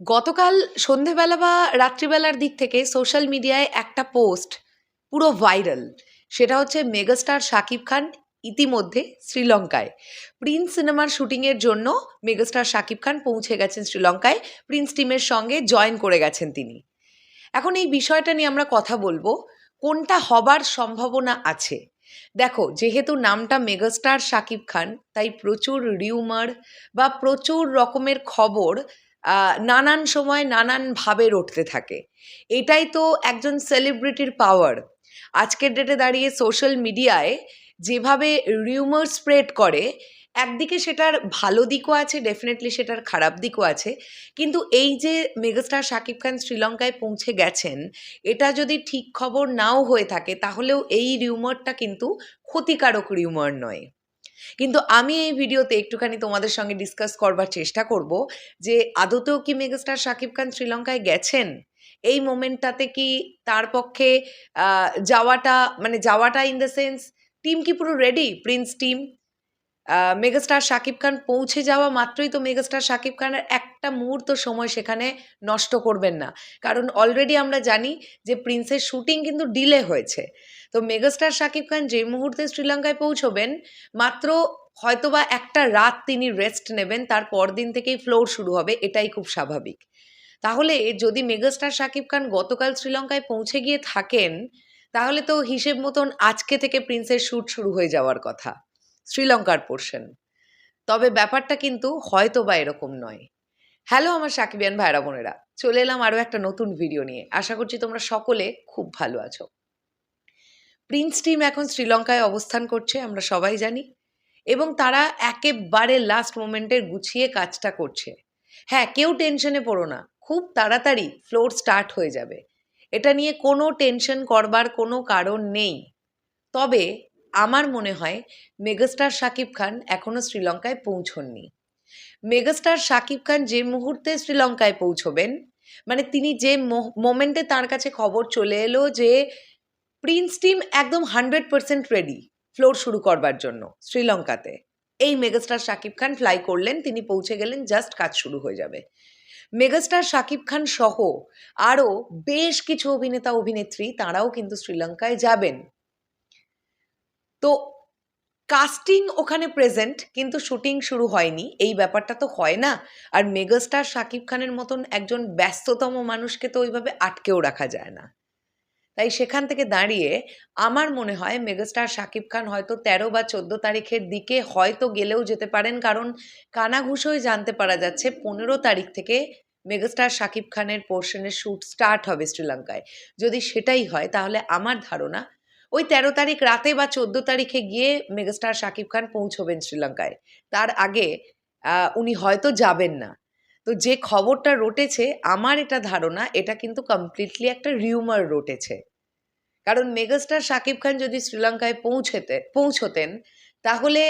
গতকাল সন্ধেবেলা বা রাত্রিবেলার দিক থেকে সোশ্যাল মিডিয়ায় একটা পোস্ট পুরো ভাইরাল। সেটা হচ্ছে মেগাস্টার শাকিব খান ইতিমধ্যে শ্রীলঙ্কায়। প্রিন্স সিনেমার শুটিংয়ের জন্য মেগাস্টার শাকিব খান পৌঁছে গেছেন শ্রীলঙ্কায়। প্রিন্স টিমের সঙ্গে জয়েন করে গেছেন তিনি। এখন এই বিষয়টা নিয়ে আমরা কথা বলব, কোনটা হবার সম্ভাবনা আছে? দেখো, যেহেতু নামটা মেগাস্টার শাকিব খান, তাই প্রচুর রিউমার বা প্রচুর রকমের খবর নানান সময় নানানভাবে রটতে থাকে। এটাই তো একজন সেলিব্রিটির পাওয়ার আজকের ডেটে দাঁড়িয়ে সোশ্যাল মিডিয়ায় যেভাবে রিউমার স্প্রেড করে, একদিকে সেটার ভালো দিকও আছে ডেফিনেটলি সেটার খারাপ দিকও আছে। কিন্তু এই যে মেগাস্টার শাকিব খান শ্রীলঙ্কায় পৌঁছে গেছেন, এটা যদি ঠিক খবর নাও হয়ে থাকে, তাহলেও এই রিউমারটা কিন্তু ক্ষতিকারক রিউমার নয়। কিন্তু আমি এই ভিডিওতে একটুখানি তোমাদের সঙ্গে ডিসকাস করবার চেষ্টা করব যে আদতেও কি মেগাস্টার শাকিব খান শ্রীলঙ্কায় গেছেন? এই মোমেন্টটাতে কি তার পক্ষে যাওয়াটা মানে যাওয়াটা ইন দ্য সেন্স টিম কি পুরো ready prince team megastar Shakib Khan পৌঁছে যাওয়া মাত্রই তো মেগাস্টার শাকিব খানের একটা মুহূর্ত সময় সেখানে নষ্ট করবেন না। কারণ অলরেডি আমরা জানি যে প্রিন্সের শুটিং কিন্তু ডিলে হয়েছে। তো মেগাস্টার শাকিব খান যে মুহূর্তে শ্রীলঙ্কায় পৌঁছবেন, মাত্র হয়তোবা একটা রাত তিনি রেস্ট নেবেন, তার পরদিন থেকেই ফ্লোর শুরু হবে, এটাই খুব স্বাভাবিক। তাহলে যদি মেগাস্টার শাকিব খান গতকাল শ্রীলঙ্কায় পৌঁছে গিয়ে থাকেন, তাহলে তো হিসেব মতন আজকে থেকে প্রিন্সের শ্যুট শুরু হয়ে যাওয়ার কথা। শ্রীলঙ্কার পোর্শন তবে ব্যাপারটা কিন্তু হয়তো বা এরকম নয়। হ্যালো আমার সাকিবিয়ান ভাইরা বোনেরা। চলে এলাম আরও একটা নতুন ভিডিও নিয়ে। আশা করছি তোমরা সকলে খুব ভালো আছো। প্রিন্স টিম এখন শ্রীলঙ্কায় অবস্থান করছে, আমরা সবাই জানি। এবং তারা একেবারে লাস্ট মোমেন্টের গুছিয়ে কাজটা করছে। হ্যাঁ কেউ টেনশনে পড়ো না। খুব তাড়াতাড়ি ফ্লোর স্টার্ট হয়ে যাবে। এটা নিয়ে কোনো টেনশন করবার কোনো কারণ নেই। তবে আমার মনে হয় মেগাস্টার শাকিব খান এখনও শ্রীলঙ্কায় পৌঁছননি। মেগাস্টার শাকিব খান যে মুহূর্তে শ্রীলঙ্কায় পৌঁছবেন মানে তিনি যে মোমেন্টে তার কাছে খবর চলে এলো যে প্রিন্স টিম একদম হান্ড্রেড পার্সেন্ট রেডি ফ্লোর শুরু করবার জন্য শ্রীলঙ্কাতে। এই মেগাস্টার শাকিব খান ফ্লাই করলেন, তিনি পৌঁছে গেলেন, জাস্ট কাজ শুরু হয়ে যাবে। মেগাস্টার শাকিব খান সহ আরও বেশ কিছু অভিনেতা, অভিনেত্রী তারাও কিন্তু শ্রীলঙ্কায় যাবেন। তো কাস্টিং ওখানে প্রেজেন্ট কিন্তু শুটিং শুরু হয়নি। এই ব্যাপারটা তো হয় না। আর মেগাস্টার শাকিব খানের মতন একজন ব্যস্ততম মানুষকে তো ওইভাবে আটকেও রাখা যায় না। তাই সেখান থেকে দাঁড়িয়ে আমার মনে হয় মেগাস্টার শাকিব খান হয়তো তেরো বা চোদ্দ তারিখের দিকে হয়তো গেলেও যেতে পারেন, কারণ কানাঘুষোয় জানতে পারা যাচ্ছে পনেরো তারিখ থেকে মেগাস্টার শাকিব খানের পোর্শনের শ্যুট স্টার্ট হবে শ্রীলঙ্কায়। যদি সেটাই হয়, তাহলে আমার ধারণা ওই তেরো তারিখ রাতে বা চোদ্দ তারিখে গিয়ে মেগাস্টার শাকিব খান পৌঁছবেন শ্রীলঙ্কায়। তার আগে উনি হয়তো যাবেন না। তো যে খবরটা রটেছে, আমার এটা ধারণা, এটা কিন্তু কমপ্লিটলি একটা রিউমার রটেছে। কারণ মেগাস্টার শাকিব খান যদি শ্রীলঙ্কায় পৌঁছেতে, পৌঁছতেন, তাহলে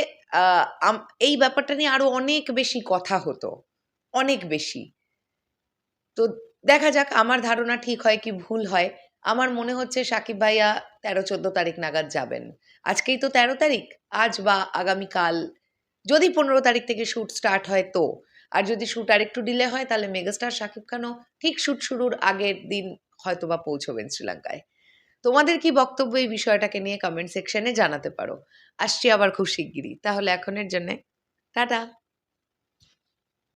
এই ব্যাপারটা নিয়ে আরও অনেক বেশি কথা হতো। অনেক বেশি। তো দেখা যাক, আমার ধারণা ঠিক হয় কি ভুল হয়। আমার মনে হচ্ছে সাকিব ভাইয়া তেরো চোদ্দ তারিখ নাগাদ যাবেন। আজকেই তো তেরো তারিখ, আজ বা আগামীকাল। যদি পনেরো তারিখ থেকে শ্যুট স্টার্ট হয় তো। আর যদি শ্যুট আর একটু ডিলে হয়, তাহলে মেগাস্টার শাকিব খানও ঠিক শ্যুট শুরুর আগের দিন হয়তো বা পৌঁছবেন শ্রীলঙ্কায়। তোমাদের কি বক্তব্য এই বিষয়টাকে নিয়ে কমেন্ট সেকশনে জানাতে পারো। আসছি আবার খুব শিগগিরই। তাহলে এখনের জন্যে টাটা।